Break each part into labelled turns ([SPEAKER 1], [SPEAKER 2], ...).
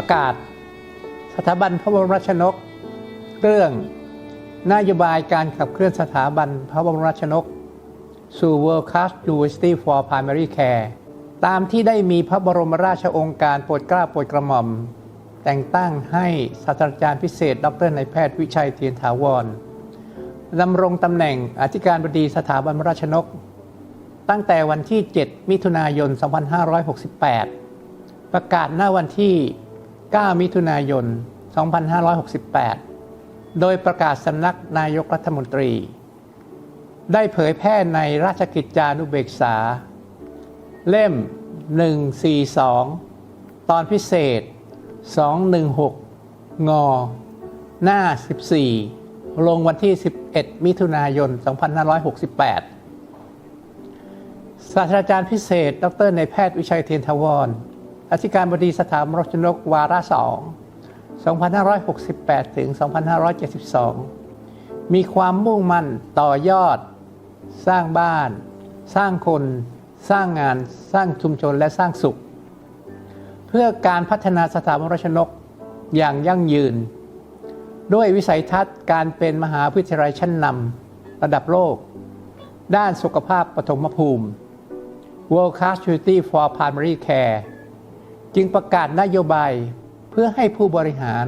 [SPEAKER 1] ประกาศ สถาบันพระบรมราชนก เรื่องนโยบายการขับเคลื่อนสถาบันพระบรมราชนก สู่ World Class University for Primary Care ตามที่ได้มีพระบรมราชองการโปรดเกล้าโปรดกระหม่อม แต่งตั้งให้ศาสตราจารย์พิเศษ ดรนายแพทย์วิชัยเทียนถาวรดำรงตำแหน่งอธิการบดีสถาบันราชนก ตั้งแต่วันที่ 7 มิถุนายน 2568 ประกาศหน้าวันที่ 9 มิถุนายน 2568 โดยประกาศสำนักนายกรัฐมนตรี ได้เผยแพร่ในราชกิจจานุเบกษา เล่ม 142 ตอนพิเศษ 216 ง หน้า 14 ลงวันที่ 11 มิถุนายน 2568 ศาสตราจารย์พิเศษ ดรในแพทย์วิชัยเทียนทวร อธิการบดีสถาบันรชนกวาระสอง 2568 ถึง 2572 มีความมุ่งมั่นต่อยอด สร้างบ้าน สร้างคน สร้างงาน สร้างชุมชนและสร้างสุข เพื่อการพัฒนาสถาบันราชนกอย่างยั่งยืน ด้วยวิสัยทัศน์การเป็นมหาวิทยาลัยชั้นนำระดับโลก ด้านสุขภาพปฐมภูมิ World Class Unity for Primary Care จึงประกาศนโยบายเพื่อให้ผู้บริหาร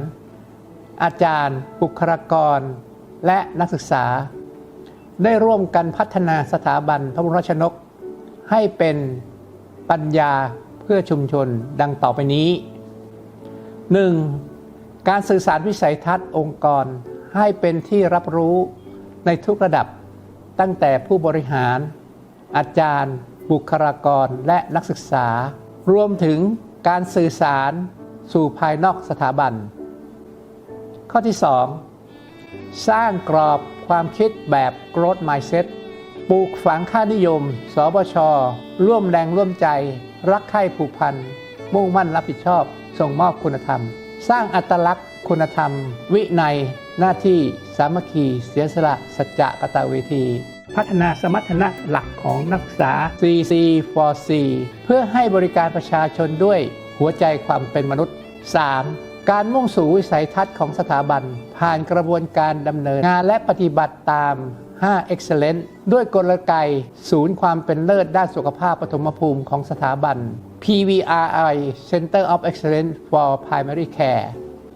[SPEAKER 1] อาจารย์ บุคลากร และนักศึกษา ได้ร่วมกันพัฒนาสถาบันพระบรมราชนก ให้เป็นปัญญาเพื่อชุมชนดังต่อไปนี้ 1. การสื่อสารวิสัยทัศน์องค์กรให้เป็นที่รับรู้ในทุกระดับตั้งแต่ผู้บริหาร อาจารย์ บุคลากรและนักศึกษารวมถึง การสื่อสารสู่ภายนอกสถาบัน ข้อที่ 2 สร้างกรอบความคิดแบบ growth mindset ปลูกฝังค่านิยม สบช ร่วมแรงร่วมใจ รักใคร่ผูกพัน มุ่งมั่นรับผิดชอบ ส่งมอบคุณธรรม สร้างอัตลักษณ์คุณธรรม วินัย หน้าที่ สามัคคี เสียสละ สัจจะกตเวที พัฒนาสมรรถนะหลักของนักศึกษา CC for C เพื่อให้บริการประชาชนด้วยหัวใจความเป็นมนุษย์ 3. การมุ่งสู่วิสัยทัศน์ของสถาบัน ผ่านกระบวนการดำเนินงานและปฏิบัติตาม 5 Excellence ด้วยกลไกศูนย์ความเป็นเลิศด้านสุขภาพปฐมภูมิของสถาบัน PVRI Center of Excellence for Primary Care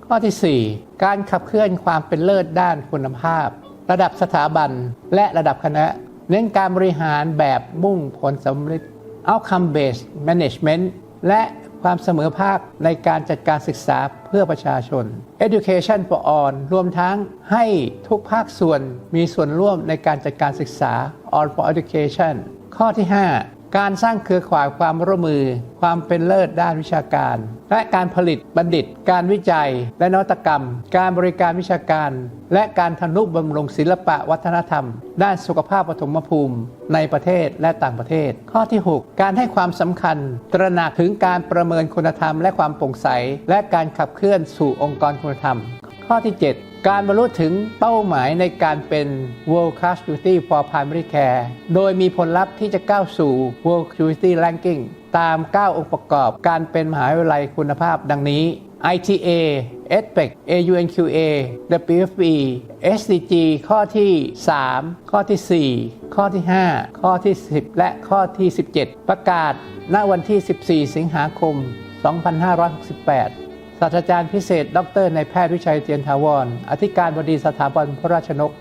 [SPEAKER 1] ข้อที่ 4 การขับเคลื่อนความเป็นเลิศด้านคุณภาพ ระดับสถาบันและระดับคณะ เน้นการบริหารแบบมุ่งผลสำเร็จ Outcome Based Management และความเสมอภาคในการจัดการศึกษาเพื่อประชาชน Education for All รวมทั้งให้ทุกภาคส่วนมีส่วนร่วมในการจัดการศึกษา All for Education ข้อที่ 5 การสร้างเครือข่ายความร่วมมือ ความเป็นเลิศด้านวิชาการ และการผลิตบัณฑิต การวิจัย และนวัตกรรม การบริการวิชาการ และการทนุบำรุงศิลปะวัฒนธรรม ด้านสุขภาพปฐมภูมิ ในประเทศและต่างประเทศ ข้อที่ 6 การให้ความสำคัญ ตระหนักถึงการประเมินคุณธรรม และความโปร่งใส และการขับเคลื่อนสู่องค์กรคุณธรรม ข้อที่ 7 การบรรลุถึงเป้าหมายในการเป็น World Class Unity for Primary Care โดยมีผลลัพธ์ที่จะก้าวสู่ World Unity Ranking ตาม 9 องค์ประกอบการเป็นมหาวิทยาลัยคุณภาพดังนี้ ITA e p e c AUNQA WFE SDG ข้อที่ 3 ข้อที่ 4 ข้อที่ 5 ข้อที่ 10 และข้อที่ 17 ประกาศณวันที่ 14 สิงหาคม 2568 ศาสตราจารย์พิเศษ ดรในแพทย์วิชัยเตียนทาวร อธิการบดีสถาบันพระราชนก